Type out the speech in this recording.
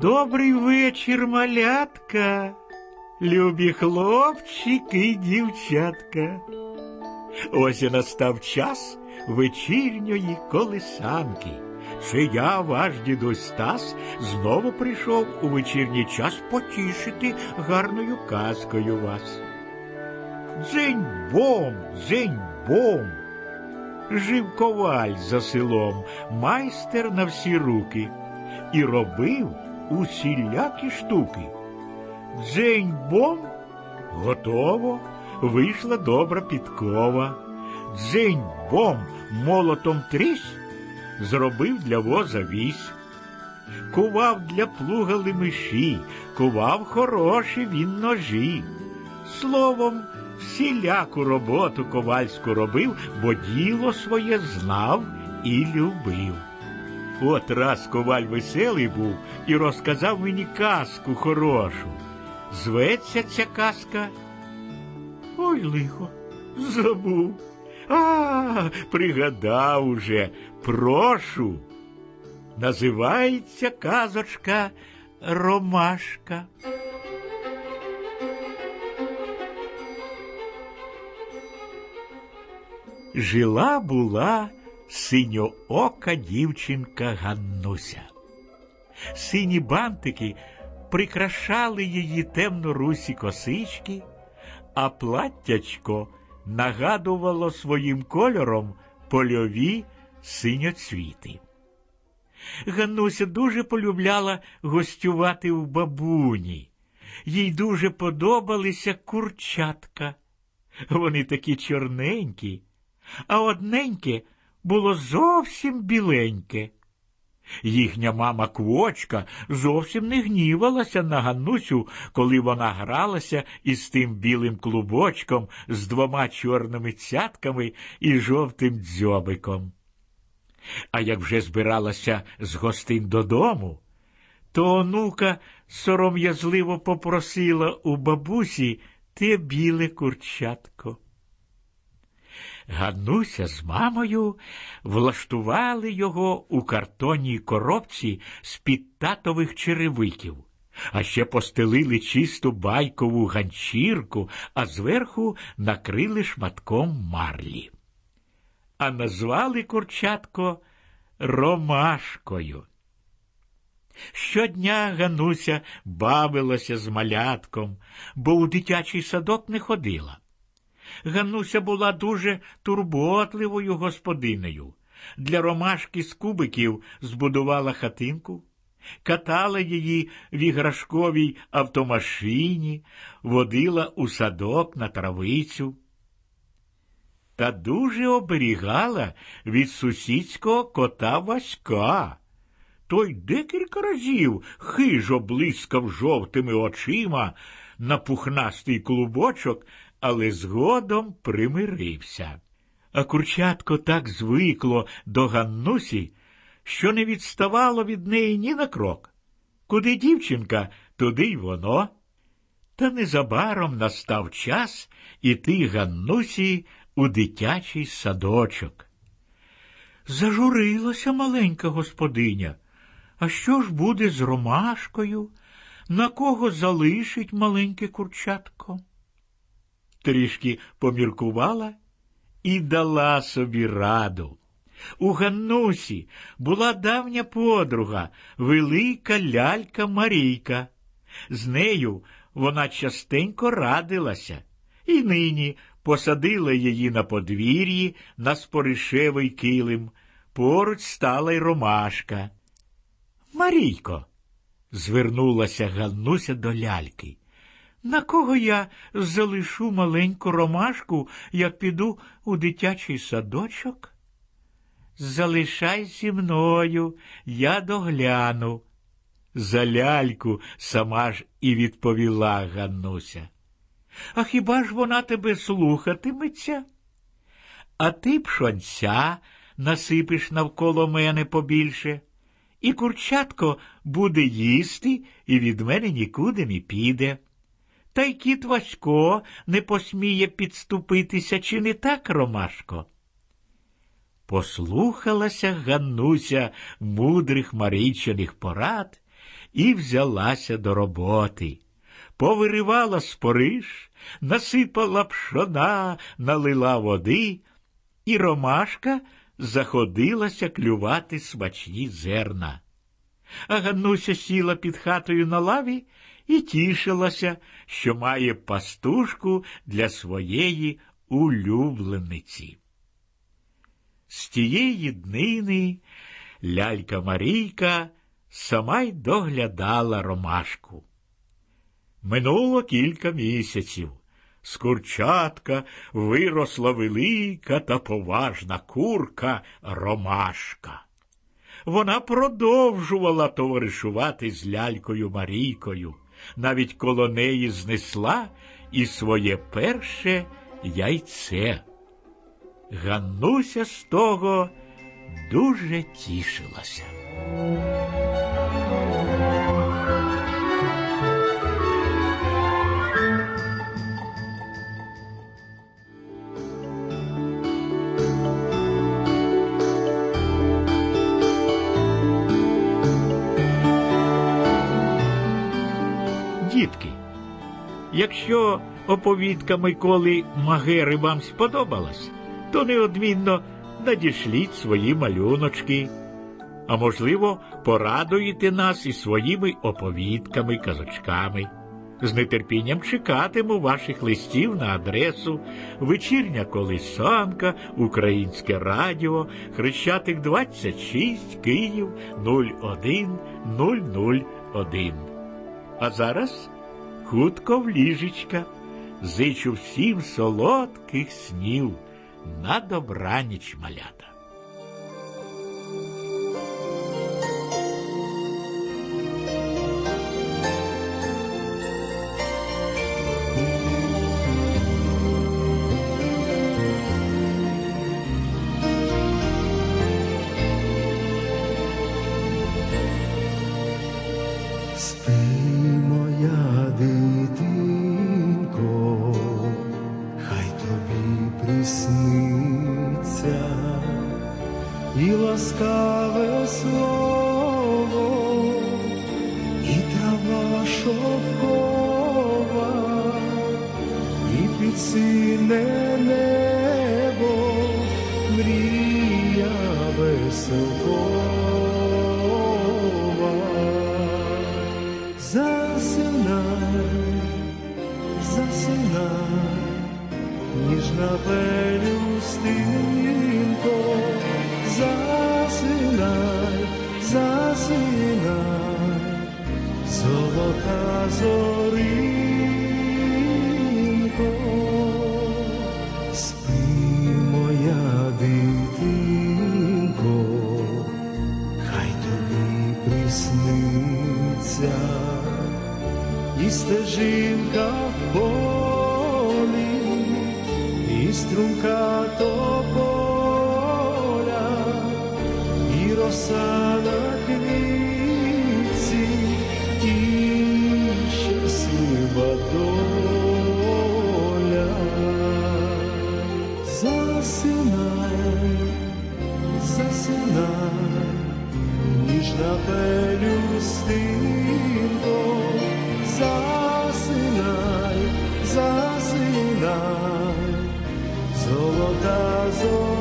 Добрий вечір, малятка, любі хлопчики й дівчатка. Ось і настав час вечірньої колисанки. Це я, ваш дідусь Стас, знову прийшов у вечірній час потішити гарною казкою вас. Дзень бом, дзень бом. Жив коваль за селом, майстер на всі руки, і робив усілякі штуки. Дзень бом готово, вийшла добра підкова. Дзень бом молотом трісь, зробив для воза вісь. Кував для плуга лемеші, кував хороші він ножі. Словом, всіляку роботу ковальську робив, бо діло своє знав і любив. От раз коваль веселий був і розказав мені казку хорошу. Зветься ця казка. Ой, лихо, забув. А, пригадав уже, прошу. Називається казочка Ромашка. Жила була синьоока дівчинка Ганнуся. Сині бантики прикрашали її темно-русі косички, а платтячко нагадувало своїм кольором польові синьоцвіти. Ганнуся дуже полюбляла гостювати у бабуні. Їй дуже подобалися курчатка. Вони такі чорненькі, а одненьке було зовсім біленьке. Їхня мама квочка зовсім не гнівалася на Ганнусю, коли вона гралася із тим білим клубочком з двома чорними цятками і жовтим дзьобиком. А як вже збиралася з гостин додому, то онука сором'язливо попросила у бабусі те біле курчатко. Ганнуся з мамою влаштували його у картонній коробці з-під татових черевиків, а ще постелили чисту байкову ганчірку, а зверху накрили шматком марлі. А назвали курчатко Ромашкою. Щодня Гануся бавилася з малятком, бо у дитячий садок не ходила. Ганнуся була дуже турботливою господинею. Для ромашки з кубиків збудувала хатинку, катала її в іграшковій автомашині, водила у садок на травицю. Та дуже оберігала від сусідського кота Васька. Той декілька разів хижо блискав жовтими очима на пухнастий клубочок але згодом примирився. А курчатко так звикло до Ганнусі, що не відставало від неї ні на крок. Куди дівчинка, туди й воно. Та незабаром настав час іти Ганнусі у дитячий садочок. Зажурилася маленька господиня. А що ж буде з ромашкою? На кого залишить маленьке курчатко? Трішки поміркувала і дала собі раду. У Ганнусі була давня подруга, велика лялька Марійка. З нею вона частенько радилася, і нині посадила її на подвір'ї на споришевий килим. Поруч стала й ромашка. Марійко, звернулася Ганнуся до ляльки. На кого я залишу маленьку ромашку, як піду у дитячий садочок? Залишай зі мною, я догляну. За ляльку сама ж і відповіла Ганнуся. А хіба ж вона тебе слухатиметься? А ти пшонця насипиш навколо мене побільше, і курчатко буде їсти і від мене нікуди не піде. Та й кіт Васько не посміє підступитися, чи не так, Ромашко? Послухалася Ганнуся мудрих Марійчиних порад і взялася до роботи. Повиривала спориш, насипала пшона, налила води, і ромашка заходилася клювати смачні зерна. А Ганнуся сіла під хатою на лаві і тішилася, що має пастушку для своєї улюблениці. З тієї днини лялька Марійка сама й доглядала ромашку. Минуло кілька місяців. З курчатка виросла велика та поважна курка Ромашка. Вона продовжувала товаришувати з лялькою Марійкою, навіть коло неї знесла і своє перше яйце. Ганнуся з того дуже тішилася. Якщо оповідка Миколи Магери вам сподобалась, то неодмінно надішліть свої малюночки, а можливо, порадуєте нас і своїми оповідками, казочками. З нетерпінням чекатиму ваших листів на адресу Вечірня Колисанка, Українське Радіо, Хрещатик 26, Київ 01001. А зараз хутко в ліжечка. Зичу всім солодких снів на добраніч малята. Ласкаве слово, і трава шовкова, і під сине небо мрія веселкова. Засинай, засинай, ніжна пелюстинко, засинай, золота зоринко, спи, моя дитинко, хай тобі присниться. І стежинка в полі, і струмка тополя, і засинай, засинай, золота зоря.